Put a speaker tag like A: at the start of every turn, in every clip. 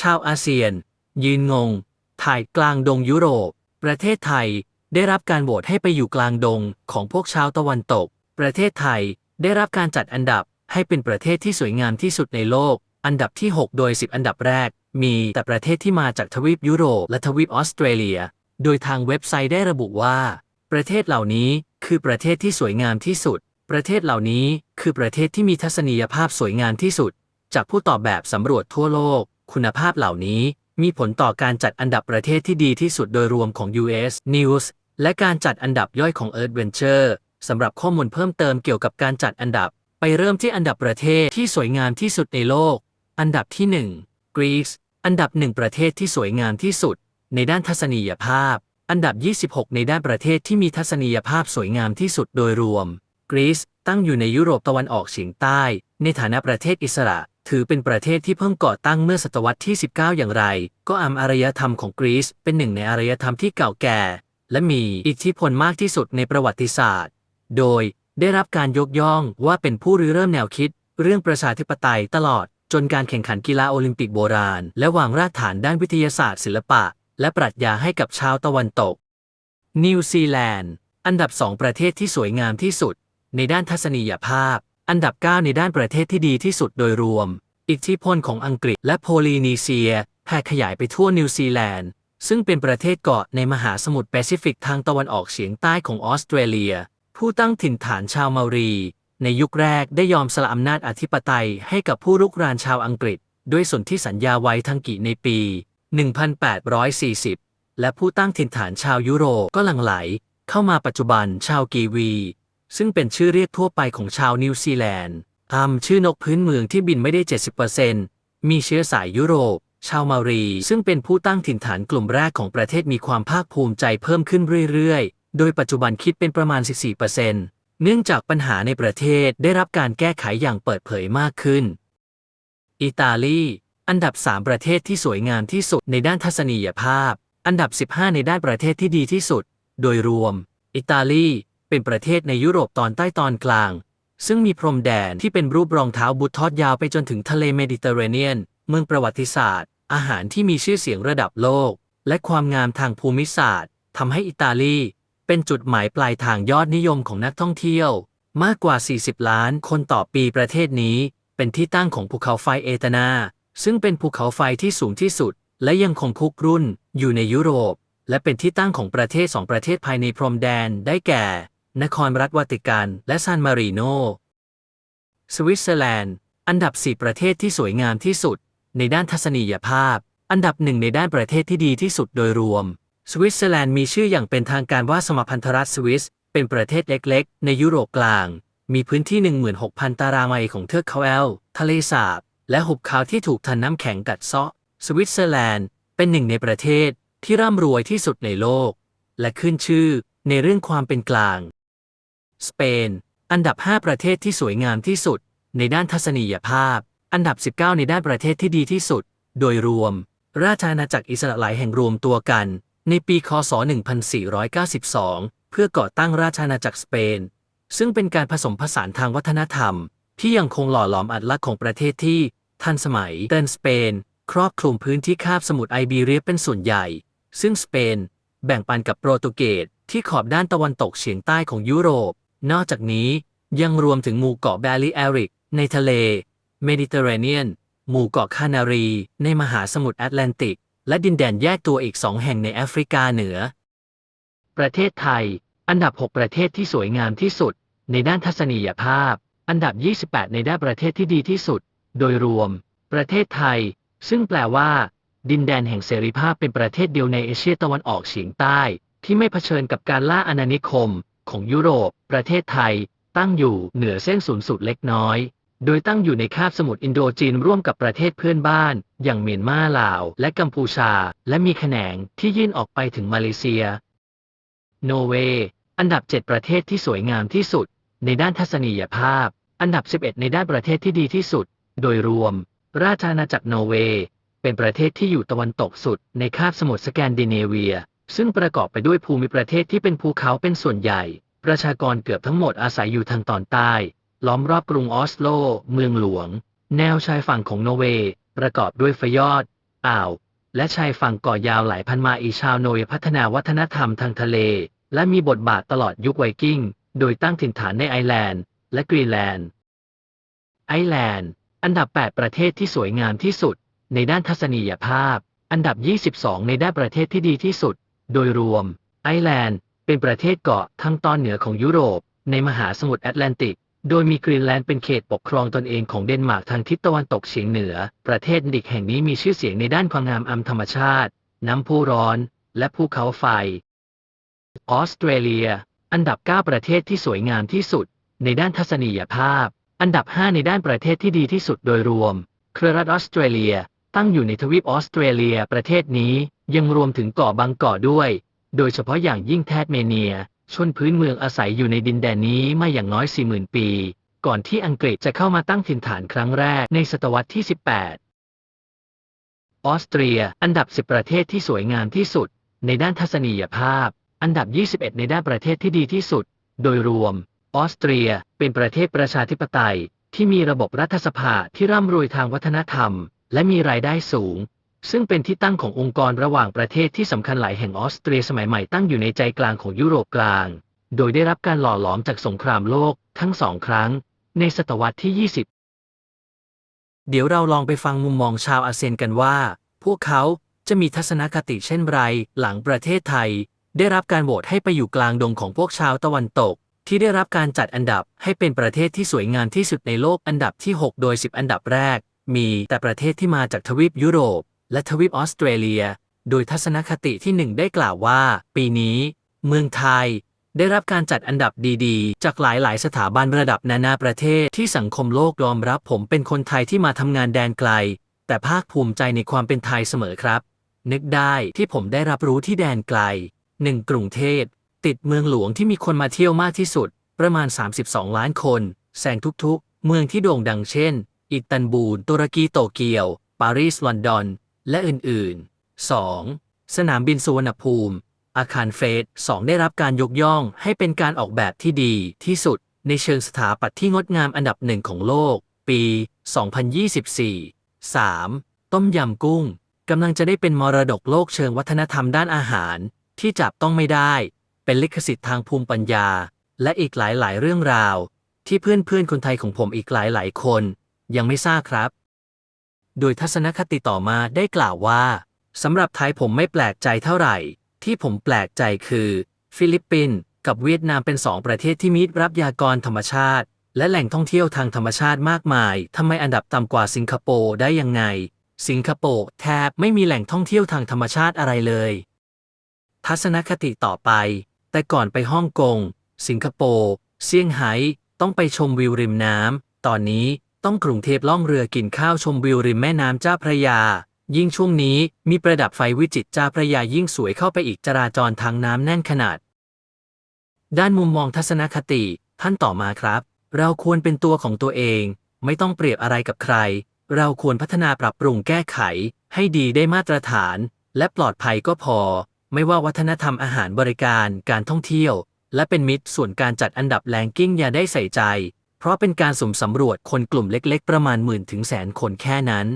A: ชาวอาเซียน ยืนงง ถ่ายกลางดงยุโรป ประเทศไทยได้รับการโหวตให้ไปอยู่กลางดงของพวกชาวตะวันตก ประเทศไทยได้รับการจัดอันดับให้เป็นประเทศที่สวยงามที่สุดในโลก อันดับที่ 6 โดย 10 อันดับแรก มีแต่ประเทศที่มาจากทวีปยุโรปและทวีปออสเตรเลีย โดยทางเว็บไซต์ได้ระบุว่า ประเทศเหล่านี้คือประเทศที่สวยงามที่สุด ประเทศเหล่านี้คือประเทศที่มีทัศนียภาพสวยงามที่สุด จากผู้ตอบแบบสำรวจทั่วโลก คุณภาพเหล่านี้มีผลต่อการจัดอันดับประเทศที่ดีที่สุดโดยรวมของ US News และการจัดอันดับย่อยของ Earth Venture สำหรับข้อมูลเพิ่มเติมเกี่ยวกับการจัดอันดับ ไปเริ่มที่อันดับประเทศที่สวยงามที่สุดในโลก อันดับที่1กรีซอันดับหนึ่งประเทศที่สวยงามที่สุด ในด้านทัศนียภาพ อันดับ 26 ในด้านประเทศที่มีทัศนียภาพสวยงามที่สุดโดยรวม กรีซตั้งอยู่ในยุโรปตะวันออกเฉียงใต้ ในฐานะประเทศอิสระ ถือเป็นประเทศที่เพิ่งก่อตั้งเมื่อศตวรรษที่ 19 อย่างไร ก็อำอารยธรรมของกรีซเป็นหนึ่งในอารยธรรมที่เก่าแก่ และมีอิทธิพลมากที่สุดในประวัติศาสตร์ โดยได้รับการยกย่องว่าเป็นผู้ริเริ่มแนวคิด เรื่องประชาธิปไตยตลอด จนการแข่งขันกีฬาโอลิมปิกโบราณ และวางรากฐานด้านวิทยาศาสตร์ ศิลปะ และปรัชญาให้กับชาวตะวันตก นิวซีแลนด์ อันดับ2ประเทศที่สวยงามที่สุด ในด้านทัศนียภาพ อันดับ 9 ในด้านประเทศที่ดีที่สุดโดยรวม อิทธิพลของอังกฤษและโพลีนีเซียแผ่ขยายไปทั่วนิวซีแลนด์ ซึ่งเป็นประเทศเกาะในมหาสมุทรแปซิฟิกทางตะวันออกเฉียงใต้ของออสเตรเลีย ผู้ตั้งถิ่นฐานชาวเมารี ในยุคแรกได้ยอมสละอำนาจอธิปไตยให้กับผู้รุกรานชาวอังกฤษ ด้วยสนธิสัญญาไว้ทังกิในปี 1840 และผู้ตั้งถิ่นฐานชาวยุโรปก็หลั่งไหล เข้ามาปัจจุบันชาวกีวี ซึ่งเป็นชื่อเรียกทั่วไปของชาวนิวซีแลนด์อำชื่อนกพื้นเมืองที่บินไม่ได้ 70%มีเชื้อสายยุโรป ชาวมารี ซึ่งเป็นผู้ตั้งถิ่นฐานกลุ่มแรกของประเทศมีความภาคภูมิใจเพิ่มขึ้นเรื่อยๆ โดยปัจจุบันคิดเป็นประมาณ 14%เนื่องจากปัญหาในประเทศได้รับการแก้ไขอย่างเปิดเผยมากขึ้น อิตาลี อันดับ 3 ประเทศที่สวยงามที่สุดในด้านทัศนียภาพ อันดับ 15 ในด้านประเทศที่ดีที่สุด โดยรวม อิตาลี เป็นประเทศในยุโรปตอนใต้ตอนกลาง ซึ่งมีพรมแดนที่เป็นรูปรองเท้าบุตรทอดยาวไปจนถึงทะเลเมดิเตอร์เรเนียน เมืองประวัติศาสตร์ อาหารที่มีชื่อเสียงระดับโลก และความงามทางภูมิศาสตร์ทำให้อิตาลี เป็นจุดหมายปลายทางยอดนิยมของนักท่องเที่ยว มากกว่า 40 ล้านคนต่อปีประเทศนี้ เป็นที่ตั้งของภูเขาไฟเอตนา ซึ่งเป็นภูเขาไฟที่สูงที่สุด และยังคงคุกรุ่นอยู่ในยุโรป และเป็นที่ตั้งของประเทศสองประเทศภายในพรมแดนได้แก่ นครรัฐวาติกัน และซานมารีโน สวิตเซอร์แลนด์ อันดับ 4 ประเทศที่สวยงามที่สุด ในด้านทัศนียภาพ อันดับหนึ่งในด้านประเทศที่ดีที่สุดโดยรวม สวิตเซอร์แลนด์มีชื่ออย่างเป็นทางการว่าสมพันธรัฐสวิส เป็นประเทศเล็กๆ ในยุโรปกลาง มีพื้นที่ 16,000 ตารางไมล์ของเทือกเขาแอล ทะเลสาบ และหุบเขาที่ถูกทันน้ำแข็งกัดเซาะ สวิตเซอร์แลนด์ เป็นหนึ่งในประเทศที่ร่ำรวยที่สุดในโลก และขึ้นชื่อในเรื่องความเป็นกลาง สเปน อันดับ 5 ประเทศที่สวยงามที่สุด ในด้านทัศนียภาพ อันดับ 19 ในด้านประเทศที่ดีที่สุด โดยรวม ราชอาณาจักรอิสระหลายแห่งรวมตัวกัน ในปี คศ 1492 เพื่อก่อตั้งราชอาณาจักรสเปน ซึ่งเป็นการผสมผสานทางวัฒนธรรม ที่ยังคงหล่อหลอมอัตลักษณ์ของประเทศที่ทันสมัยเตินสเปน ครอบคลุมพื้นที่คาบสมุทรไอเบีเรียเป็นส่วนใหญ่ ซึ่งสเปน แบ่งปันกับโปรตุเกสที่ขอบด้านตะวันตกเฉียงใต้ของยุโรป นอกจากนี้ยังรวมถึงหมู่เกาะแบลิแอริก ในทะเล เมดิเตอร์เรเนียน หมู่เกาะคานารี ในมหาสมุทรแอตแลนติก และดินแดนแยกตัวอีกสองแห่งในแอฟริกาเหนือ ประเทศไทย อันดับ 6 ประเทศที่สวยงามที่สุด ในด้านทัศนียภาพ อันดับ 28 ในด้านประเทศที่ดีที่สุด โดยรวม ประเทศไทย ซึ่งแปลว่า ดินแดนแห่งเสรีภาพเป็นประเทศเดียวในเอเชียตะวันออกเฉียงใต้ ที่ไม่เผชิญกับการล่าอาณานิคม ของยุโรป ประเทศไทย ตั้งอยู่เหนือเส้นศูนย์สูตรเล็กน้อย โดยตั้งอยู่ในคาบสมุทรอินโดจีนร่วมกับประเทศเพื่อนบ้าน อย่างเมียนมาลาว และกัมพูชา และมีแขนงที่ยื่นออกไปถึงมาเลเซีย โนเวย์อันดับ 7 ประเทศที่สวยงามที่สุด ในด้านทัศนียภาพ อันดับ 11 ในด้านประเทศที่ดีที่สุด โดยรวม ราชอาณาจักรโนเวย์เป็นประเทศที่อยู่ตะวันตกสุดในคาบสมุทรสแกนดิเนเวีย ซึ่งประกอบไปด้วยภูมิประเทศที่เป็นภูเขาเป็นส่วนใหญ่ ประชากรเกือบทั้งหมดอาศัยอยู่ทางตอนใต้ ล้อมรอบกรุงออสโล เมืองหลวง แนวชายฝั่งของโนเวย์ ประกอบด้วยฟยอด อ่าว และชายฝั่งก่อยาวหลายพันมาอีชาวโนยพัฒนาวัฒนธรรมทางทะเล และมีบทบาทตลอดยุคไวกิ้ง โดยตั้งถิ่นฐานในไอร์แลนด์ และกรีนแลนด์ ไอร์แลนด์ อันดับ 8 ประเทศที่สวยงามที่สุด ในด้านทัศนียภาพ อันดับ 22 ในด้านประเทศที่ดีที่สุด โดยรวม ไอร์แลนด์ เป็นประเทศเกาะทางตอนเหนือของยุโรป ในมหาสมุทรแอตแลนติก โดยมีกรีนแลนด์เป็นเขตปกครองตนเองของเดนมาร์กทางทิศตะวันตกเฉียงเหนือ ประเทศดิกแห่งนี้มีชื่อเสียงในด้านความงามอำธรรมชาติ น้ำพุร้อน และภูเขาไฟ ออสเตรเลีย อันดับ 9 ประเทศที่สวยงามที่สุด ในด้านทัศนียภาพ อันดับ 5 ในด้านประเทศที่ดีที่สุดโดยรวม เครือรัฐออสเตรเลีย ตั้งอยู่ในทวีปออสเตรเลีย ประเทศนี้ ยังรวมถึงเกาะบางเกาะด้วย โดยเฉพาะอย่างยิ่งแทสเมเนีย ชนพื้นเมืองอาศัยอยู่ในดินแดนนี้มาอย่างน้อย 40,000 ปี ก่อนที่อังกฤษจะเข้ามาตั้งถิ่นฐานครั้งแรกในศตวรรษที่ 18 ออสเตรีย อันดับ 10 ประเทศที่สวยงามที่สุด ในด้านทัศนียภาพ อันดับ 21 ในด้านประเทศที่ดีที่สุด โดยรวม ออสเตรียเป็นประเทศประชาธิปไตยที่มีระบบรัฐสภาที่ร่ำรวยทางวัฒนธรรม และมีรายได้สูง ซึ่งเป็นที่ตั้งขององค์กรระหว่างประเทศที่สำคัญหลายแห่งออสเตรียสมัยใหม่ตั้งอยู่ในใจกลางของยุโรปกลาง โดยได้รับการหล่อหลอมจากสงครามโลกทั้งสองครั้ง ในศตวรรษที่ 20 เดี๋ยวเราลองไปฟังมุมมองชาวอาเซียนกันว่า พวกเขาจะมีทัศนคติเช่นไรหลังประเทศไทย ได้รับการโหวตให้ไปอยู่กลางดงของพวกชาวตะวันตก ที่ได้รับการจัดอันดับให้เป็นประเทศที่สวยงามที่สุดในโลกอันดับที่ 6 โดย 10 อันดับแรก มีแต่ประเทศที่มาจากทวีปยุโรป และทวีปออสเตรเลีย โดยทัศนคติที่หนึ่งได้กล่าวว่า ปีนี้ เมืองไทย ได้รับการจัดอันดับดีๆ จากหลายๆ สถาบันระดับนานาประเทศที่สังคมโลกยอมรับผมเป็นคนไทยที่มาทำงานแดนไกล แต่ภาคภูมิใจในความเป็นไทยเสมอครับ นึกได้ที่ผมได้รับรู้ที่แดนไกลหนึ่งกรุงเทพติดเมืองหลวงที่มีคนมาเที่ยวมากที่สุด ประมาณ 32 ล้านคนแซงทุกๆ เมืองที่โด่งดังเช่น อิสตันบูลตุรกีโตเกียว ปารีสลอนดอน และอื่นๆ 2. สนามบินสุวรรณภูมิ อาคารเฟส2ได้รับการยกย่องให้เป็นการออกแบบที่ดีที่สุด ในเชิงสถาปัตย์ที่งดงามอันดับหนึ่งของโลก ปี 2024 3. ต้มยำกุ้งกำลังจะได้เป็นมรดกโลกเชิงวัฒนธรรมด้านอาหาร ที่จับต้องไม่ได้ เป็นลิขสิทธิ์ทางภูมิปัญญา และอีกหลายๆ เรื่องราว ที่เพื่อนๆ คนไทยของผมอีกหลายๆ คน ยังไม่ทราบครับ โดยทัศนคติต่อมาได้กล่าวว่าสำหรับไทยผมไม่แปลกใจเท่าไหร่ ที่ผมแปลกใจคือ ฟิลิปปินส์กับเวียดนามเป็นสองประเทศที่มีทรัพยากรธรรมชาติ และแหล่งท่องเที่ยวทางธรรมชาติมากมายทำไมอันดับต่ำกว่าสิงคโปร์ได้ยังไง สิงคโปร์แทบไม่มีแหล่งท่องเที่ยวทางธรรมชาติอะไรเลย ทัศนคติต่อไป แต่ก่อนไปฮ่องกงสิงคโปร์เซี่ยงไฮ้ต้องไปชมวิวริมน้ำตอนนี้ ต้องกรุงเทพล่องเรือกินข้าวชมวิวริมแม่น้ำเจ้าพระยา ยิ่งช่วงนี้มีประดับไฟวิจิตรเจ้าพระยายิ่งสวยเข้าไปอีกจราจรทางน้ำแน่นขนาด ด้านมุมมองทัศนคติท่านต่อมาครับ เราควรเป็นตัวของตัวเอง ไม่ต้องเปรียบอะไรกับใคร เราควรพัฒนาปรับปรุงแก้ไข ให้ดีได้มาตรฐาน และปลอดภัยก็พอ ไม่ว่าวัฒนธรรมอาหารบริการการท่องเที่ยว และเป็นมิตรส่วนการจัดอันดับแลงกิ้งอย่าได้ใส่ใจ เพราะเป็นการสุ่มสำรวจคนกลุ่มเล็กๆ ประมาณหมื่นถึงแสนคนแค่นั้น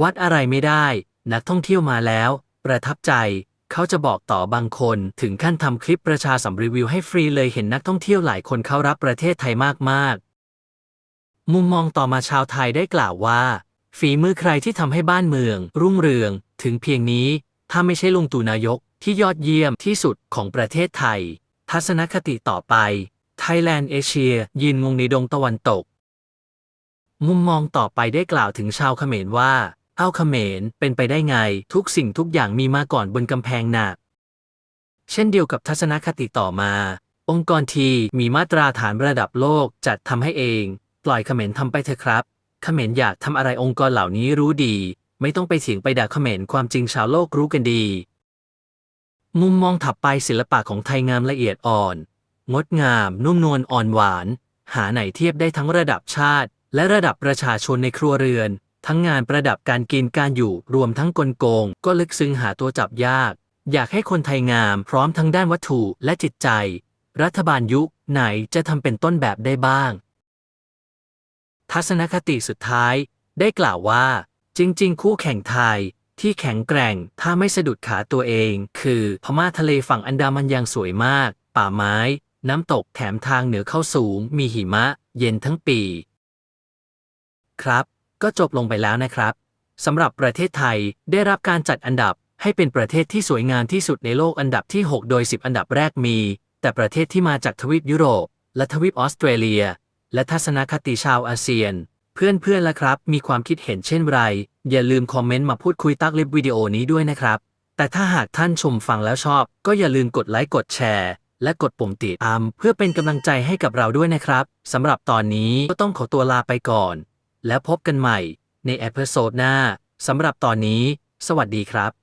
A: วัดอะไรไม่ได้ นักท่องเที่ยวมาแล้ว ประทับใจ เขาจะบอกต่อบางคนถึงขั้นทำคลิปประชาสัมรีวิวให้ฟรีเลยเห็นนักท่องเที่ยวหลายคนเข้ารับประเทศไทยมากๆ มุมมองต่อมาชาวไทยได้กล่าวว่า ฝีมือใครที่ทำให้บ้านเมือง รุ่งเรือง ถึงเพียงนี้ ถ้าไม่ใช่ลุงตู่นายกที่ยอดเยี่ยมที่สุดของประเทศไทย ทัศนคติต่อไป Thailand เอเชียยืนงงในดงตะวันตก มุมมองต่อไปได้กล่าวถึงชาวเขมรว่าเอาเขมรเป็นไปได้ไง ทุกสิ่งทุกอย่างมีมาก่อนบนกำแพงหนัก เช่นเดียวกับทัศนคติต่อมา องค์กรทีมีมาตราฐานระดับโลกจัดทำให้เอง ปล่อยเขมรทำไปเถอะครับเขมรอยากทำอะไรองค์กรเหล่านี้รู้ดี ไม่ต้องไปเถียงไปด่าเขมรความจริงชาวโลกรู้กันดี มุมมองถัดไปศิลปะของไทยงามละเอียดอ่อน งดงาม นุ่มนวลอ่อนหวาน หาไหนเทียบได้ทั้งระดับชาติ และระดับประชาชนในครัวเรือน ทั้งงานประดับการกินการอยู่รวมทั้งกลโกง ก็ลึกซึ้งหาตัวจับยาก อยากให้คนไทยงามพร้อมทั้งด้านวัตถุและจิตใจ รัฐบาลยุคไหนจะทำเป็นต้นแบบได้บ้าง ทัศนคติสุดท้าย ได้กล่าวว่า จริง ๆ คู่แข่งไทยที่แข็งแกร่งถ้าไม่สะดุดขาตัวเอง คือพม่าทะเลฝั่งอันดามันยังสวยมาก ป่าไม้ น้ำตกแถมทางเหนือเข้าสูง มีหิมะ เย็นทั้งปี ครับ ก็จบลงไปแล้วนะครับสำหรับประเทศไทยได้รับการจัดอันดับให้เป็นประเทศที่สวยงามที่สุดในโลกอันดับที่ 6 โดย 10 อันดับแรกมี แต่ประเทศที่มาจากทวีปยุโรป และทวีปออสเตรเลีย และทัศนคติชาวอาเซียน เพื่อนๆละครับ มีความคิดเห็นเช่นไร อย่าลืมคอมเมนต์มาพูดคุยตักลิปวิดีโอนี้ด้วยนะครับ แต่ถ้าหากท่านชมฟังแล้วชอบ ก็อย่าลืมกดไลค์กดแชร์ และกดปุ่มติดตามเพื่อเป็นกำลังใจให้กับเราด้วยนะครับสำหรับตอนนี้ก็ต้องขอตัวลาไปก่อน แล้วพบกันใหม่ในเอพิโซดหน้าสำหรับตอนนี้ สวัสดีครับ